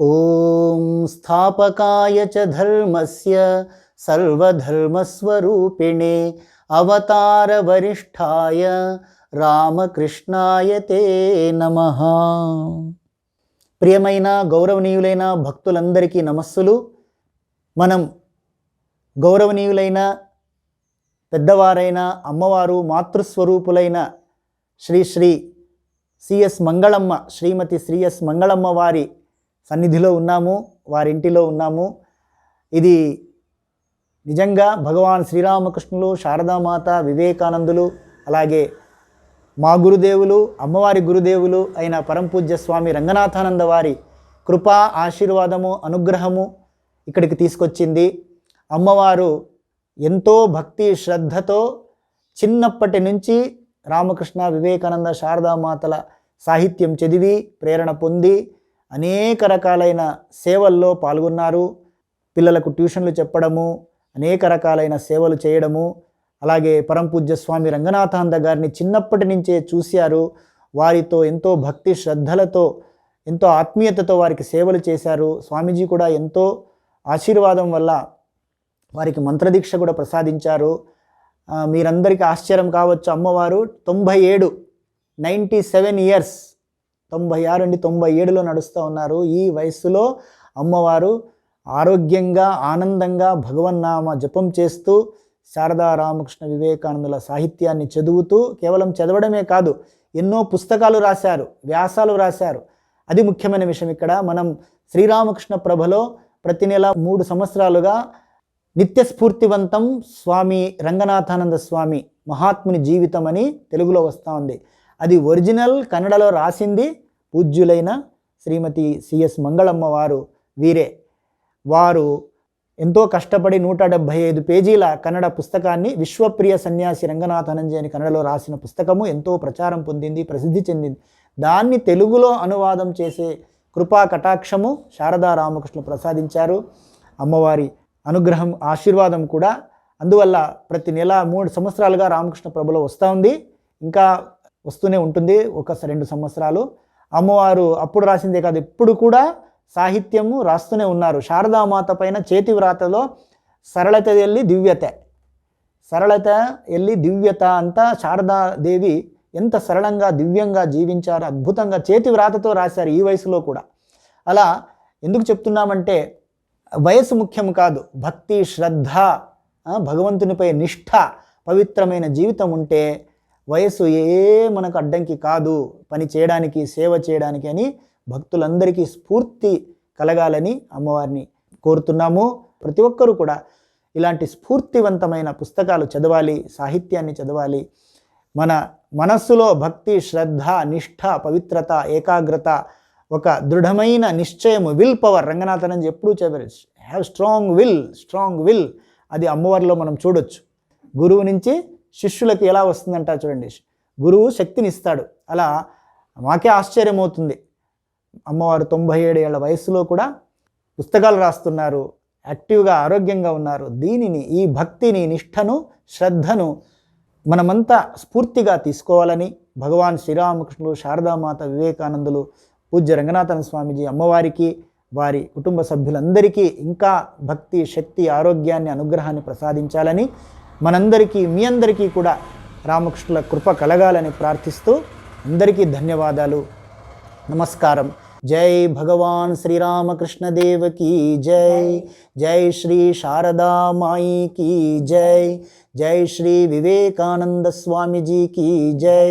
ॐ स्थापकाय च धर्मस्य सर्वधर्मस्वरूपिणे అవతారవరిష్ఠాయ రామకృష్ణాయ తే నమ ప్రియమైన గౌరవనీయులైన భక్తులందరికీ నమస్సులు మనం గౌరవనీయులైన పెద్దవారైన అమ్మవారు మాతృస్వరూపులైన శ్రీ శ్రీ సిఎస్ మంగళమ్మ శ్రీమతి శ్రీఎస్ మంగళమ్మ వారి సన్నిధిలో ఉన్నాము వారింటిలో ఉన్నాము. ఇది నిజంగా భగవాన్ శ్రీరామకృష్ణులు శారదామాత వివేకానందులు అలాగే మా గురుదేవులు అమ్మవారి గురుదేవులు అయిన పరంపూజ్య స్వామి రంగనాథానంద వారి కృపా ఆశీర్వాదము అనుగ్రహము ఇక్కడికి తీసుకొచ్చింది. అమ్మవారు ఎంతో భక్తి శ్రద్ధతో చిన్నప్పటి నుంచి రామకృష్ణ వివేకానంద శారదామాతల సాహిత్యం చదివి ప్రేరణ పొంది అనేక రకాలైన సేవల్లో పాల్గొన్నారు. పిల్లలకు ట్యూషన్లు చెప్పడము అనేక రకాలైన సేవలు చేయడము అలాగే పరంపూజ్య స్వామి రంగనాథానంద గారిని చిన్నప్పటి నుంచే చూశారు. వారితో ఎంతో భక్తి శ్రద్ధలతో ఎంతో ఆత్మీయతతో వారికి సేవలు చేశారు. స్వామీజీ కూడా ఎంతో ఆశీర్వాదం వల్ల వారికి మంత్రదీక్ష కూడా ప్రసాదించారు. మీరందరికీ ఆశ్చర్యం కావచ్చు అమ్మవారు. తొంభై ఏడు నైంటీ సెవెన్ ఇయర్స్ తొంభై ఆరు నుండి తొంభై ఏడులో నడుస్తూ ఉన్నారు. ఈ వయస్సులో అమ్మవారు ఆరోగ్యంగా ఆనందంగా భగవన్నామ జపం చేస్తూ శారదా రామకృష్ణ వివేకానందుల సాహిత్యాన్ని చదువుతూ కేవలం చదవడమే కాదు ఎన్నో పుస్తకాలు రాశారు వ్యాసాలు రాశారు. అది ముఖ్యమైన విషయం ఇక్కడ మనం శ్రీరామకృష్ణ ప్రభలో ప్రతి నెల మూడు సంవత్సరాలుగా నిత్య స్ఫూర్తివంతం స్వామి రంగనాథానంద స్వామి మహాత్ముని జీవితం అని తెలుగులో వస్తూ ఉంది. అది ఒరిజినల్ కన్నడలో రాసింది పూజ్యులైన శ్రీమతి సిఎస్ మంగళమ్మ వారు వీరే. వారు ఎంతో కష్టపడి నూట డెబ్భై ఐదు పేజీల కన్నడ పుస్తకాన్ని విశ్వప్రియ సన్యాసి రంగనాథానంజీ అని కన్నడలో రాసిన పుస్తకము ఎంతో ప్రచారం పొందింది ప్రసిద్ధి చెందింది. దాన్ని తెలుగులో అనువాదం చేసే కృపా కటాక్షము శారదా రామకృష్ణ ప్రసాదించారు. అమ్మవారి అనుగ్రహం ఆశీర్వాదం కూడా అందువల్ల ప్రతి నెల మూడు సంవత్సరాలుగా రామకృష్ణ ప్రభులో వస్తూ ఉంది. ఇంకా వస్తూనే ఉంటుంది ఒక రెండు సంవత్సరాలు. అమ్మవారు అప్పుడు రాసిందే కాదు ఇప్పుడు కూడా సాహిత్యము రాస్తూనే ఉన్నారు. శారదామాత పైన చేతి వ్రాతలో సరళత వెళ్ళి దివ్యత. సరళత వెళ్ళి దివ్యత అంతా శారదాదేవి ఎంత సరళంగా దివ్యంగా జీవించారు అద్భుతంగా చేతి వ్రాతతో రాశారు ఈ వయసులో కూడా. అలా ఎందుకు చెప్తున్నామంటే వయసు ముఖ్యం కాదు భక్తి శ్రద్ధ భగవంతునిపై నిష్ఠ పవిత్రమైన జీవితం ఉంటే వయసు ఏ మనకు అడ్డంకి కాదు. పని చేయడానికి సేవ చేయడానికి అని భక్తులందరికీ స్ఫూర్తి కలగాలని అమ్మవారిని కోరుతున్నాము. ప్రతి ఒక్కరూ కూడా ఇలాంటి స్ఫూర్తివంతమైన పుస్తకాలు చదవాలి సాహిత్యాన్ని చదవాలి. మన మనస్సులో భక్తి శ్రద్ధ నిష్ఠ పవిత్రత ఏకాగ్రత ఒక దృఢమైన నిశ్చయము. విల్ పవర్ రంగనాథనం ఎప్పుడూ చెప్పారు. Have strong will strong will అది అమ్మవారిలో మనం చూడొచ్చు. గురువు నుంచి శిష్యులకు ఎలా వస్తుందంట చూడండి. గురువు శక్తిని ఇస్తాడు. అలా మాకే ఆశ్చర్యమవుతుంది. అమ్మవారు తొంభై ఏడు ఏళ్ళ వయసులో కూడా పుస్తకాలు రాస్తున్నారు. యాక్టివ్గా ఆరోగ్యంగా ఉన్నారు. దీనిని ఈ భక్తిని నిష్ఠను శ్రద్ధను మనమంతా స్ఫూర్తిగా తీసుకోవాలని భగవాన్ శ్రీరామకృష్ణులు శారదామాత వివేకానందులు పూజ్య రంగనాథన స్వామిజీ అమ్మవారికి వారి కుటుంబ సభ్యులందరికీ ఇంకా భక్తి శక్తి ఆరోగ్యాన్ని అనుగ్రహాన్ని ప్రసాదించాలని మనందరికీ మీ అందరికీ కూడా రామకృష్ణుల కృప కలగాలని ప్రార్థిస్తూ అందరికీ ధన్యవాదాలు నమస్కారం జై భగవాన్ శ్రీరామకృష్ణ దేవ की जय जय श्री शारदा माई की जय जय श्री विवेकानंद स्वामी जी की जय